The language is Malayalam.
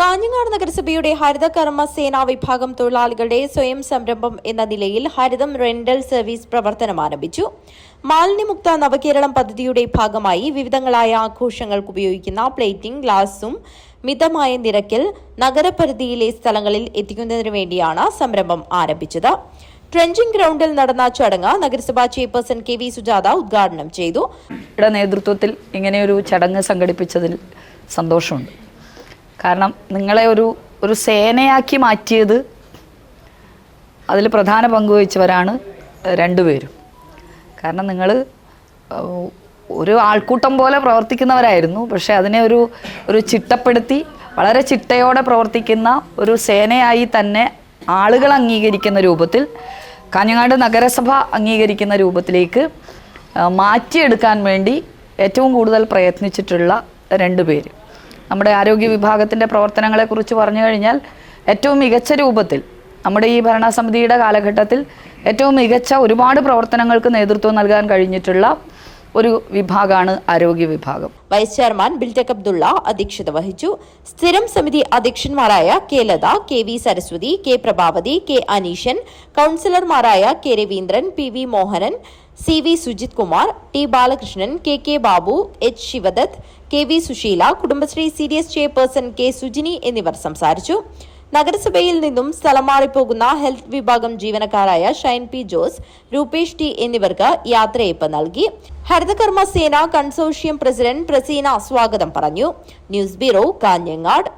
കാഞ്ഞങ്ങാട് നഗരസഭയുടെ ഹരിത കർമ്മ സേനാ വിഭാഗം തൊഴിലാളികളുടെ സ്വയം സംരംഭം എന്ന നിലയിൽ ഹരിതം റെന്റൽ സർവീസ് പ്രവർത്തനം ആരംഭിച്ചു. മാലിന്യമുക്ത നവകേരളം പദ്ധതിയുടെ ഭാഗമായി വിവിധങ്ങളായ ആഘോഷങ്ങൾക്ക് ഉപയോഗിക്കുന്ന പ്ലേറ്റിംഗ് ഗ്ലാസും മിതമായ നിരക്കിൽ നഗരപരിധിയിലെ സ്ഥലങ്ങളിൽ എത്തിക്കുന്നതിനു വേണ്ടിയാണ് സംരംഭം ആരംഭിച്ചത്. ട്രെഞ്ചിംഗ് ഗ്രൗണ്ടിൽ നടന്ന ചടങ്ങ് നഗരസഭാ ചെയർപേഴ്സൺ കെ വി സുജാത ഉദ്ഘാടനം ചെയ്തു. നേതൃത്വത്തിൽ ഇങ്ങനെയൊരു ചടങ്ങ് സംഘടിപ്പിച്ചതിൽ സന്തോഷമുണ്ട്. കാരണം നിങ്ങളെ ഒരു ഒരു സേനയാക്കി മാറ്റിയത് അതിൽ പ്രധാന പങ്ക് വഹിച്ചവരാണ് രണ്ടുപേരും. കാരണം നിങ്ങൾ ഒരു ആൾക്കൂട്ടം പോലെ പ്രവർത്തിക്കുന്നവരായിരുന്നു. പക്ഷേ അതിനെ ഒരു ഒരു ചിട്ടപ്പെടുത്തി വളരെ ചിട്ടയോടെ പ്രവർത്തിക്കുന്ന ഒരു സേനയായി തന്നെ ആളുകൾ അംഗീകരിക്കുന്ന രൂപത്തിൽ കാഞ്ഞങ്ങാട് നഗരസഭ അംഗീകരിക്കുന്ന രൂപത്തിലേക്ക് മാറ്റിയെടുക്കാൻ വേണ്ടി ഏറ്റവും കൂടുതൽ പ്രയത്നിച്ചിട്ടുള്ള രണ്ട് പേര് നമ്മുടെ ആരോഗ്യ വിഭാഗത്തിന്റെ പ്രവർത്തനങ്ങളെക്കുറിച്ച് പറഞ്ഞു കഴിഞ്ഞാൽ ഏറ്റവും മികച്ച രൂപത്തിൽ നമ്മുടെ ഈ ഭരണസമിതിയുടെ കാലഘട്ടത്തിൽ ഏറ്റവും മികച്ച ഒരുപാട് പ്രവർത്തനങ്ങൾക്ക് നേതൃത്വം നൽകാൻ കഴിഞ്ഞിട്ടുള്ള ഒരു വിഭാഗമാണ് ആരോഗ്യ വിഭാഗം. വൈസ് ചെയർമാൻ ബിൽടെക് അബ്ദുള്ള അധ്യക്ഷത വഹിച്ചു. സ്ഥിരം സമിതി അധ്യക്ഷന്മാരായ K Latha K V Saraswathi K Prabhavathi K Aneeshan കൗൺസിലർമാരായ K Raveendran P V Mohanan C V Sujith Kumar T Balakrishnan K K Babu H Shivadath K V Susheela Kudumbashree serious chairperson K Sujini എന്നിവർ സംസാരിച്ചു. നഗരസഭയിൽ നിന്നും സ്ഥലം മാറിപ്പോകുന്ന ഹെൽത്ത് വിഭാഗം ജീവനക്കാരായ Shine P Jose Rupesh T എന്നിവർക്ക് യാത്രയയപ്പ് നൽകി. ഹരിതകർമ്മ സേന കൺസോർഷ്യം പ്രസിഡന്റ് പ്രസീന സ്വാഗതം പറഞ്ഞു. News bureau Kanhangad.